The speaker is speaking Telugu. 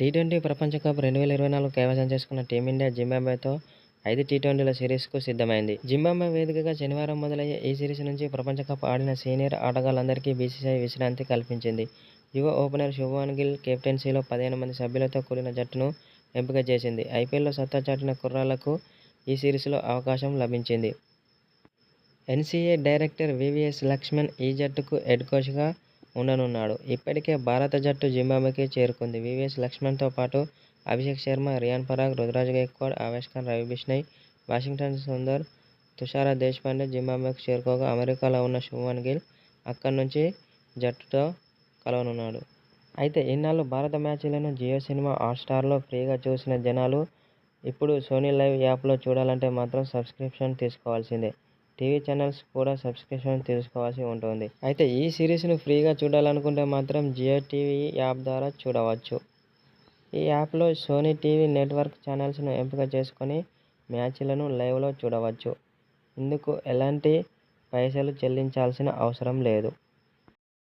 టీ ట్వంటీ ప్రపంచ కప్ రెండు వేల ఇరవై నాలుగు కైవసం చేసుకున్న టీమిండియా జింబాబ్వేతో ఐదు టీ ట్వంటీల సిరీస్కు సిద్ధమైంది. జింబాబ్వే వేదికగా శనివారం మొదలయ్యే ఈ సిరీస్ నుంచి ప్రపంచ కప్ ఆడిన సీనియర్ ఆటగాళ్ళందరికీ బీసీసీఐ విశ్రాంతి కల్పించింది. యువ ఓపెనర్ శుభ్మన్ గిల్ కెప్టెన్సీలో పదిహేను మంది సభ్యులతో కూడిన జట్టును ఎంపిక చేసింది. ఐపీఎల్లో సత్తా చాటిన కుర్రాళ్ళకు ఈ సిరీస్లో అవకాశం లభించింది. ఎన్సీఏ డైరెక్టర్ వివిఎస్ లక్ష్మణ్ ఈ జట్టుకు హెడ్ కోచ్గా ఉండనున్నాడు. ఇప్పటికే భారత జట్టు జింబాబ్వేకి చేరుకుంది. వివిఎస్ లక్ష్మణ్తో పాటు అభిషేక్ శర్మ రియాన్ పరాగ్ రుతురాజ్ గైక్వాడ్ ఆవేష్ ఖాన్ రవి బిష్ణయ్ వాషింగ్టన్ సుందర్ తుషార దేశ్పాండే జింబాబ్వేకు చేరుకోగా అమెరికాలో ఉన్న శుభ్మన్ గిల్ అక్కడి నుంచి జట్టుతో కలవనున్నాడు. అయితే ఇన్నాళ్ళు భారత మ్యాచ్లను జియో సినిమా హాట్స్టార్లో ఫ్రీగా చూసిన జనాలు ఇప్పుడు సోనీ లైవ్ యాప్లో చూడాలంటే మాత్రం సబ్స్క్రిప్షన్ తీసుకోవాల్సిందే. టీవీ ఛానల్స్ కూడా సబ్స్క్రిప్షన్ తీసుకోవాల్సి ఉంటుంది. అయితే ఈ సిరీస్ను ఫ్రీగా చూడాలనుకుంటే మాత్రం జియో టీవీ యాప్ ద్వారా చూడవచ్చు. ఈ యాప్లో సోనీ టీవీ నెట్వర్క్ ఛానల్స్ను ఎంపిక చేసుకొని మ్యాచ్లను లైవ్లో చూడవచ్చు. ఇందుకు ఎలాంటి పైసలు చెల్లించాల్సిన అవసరం లేదు.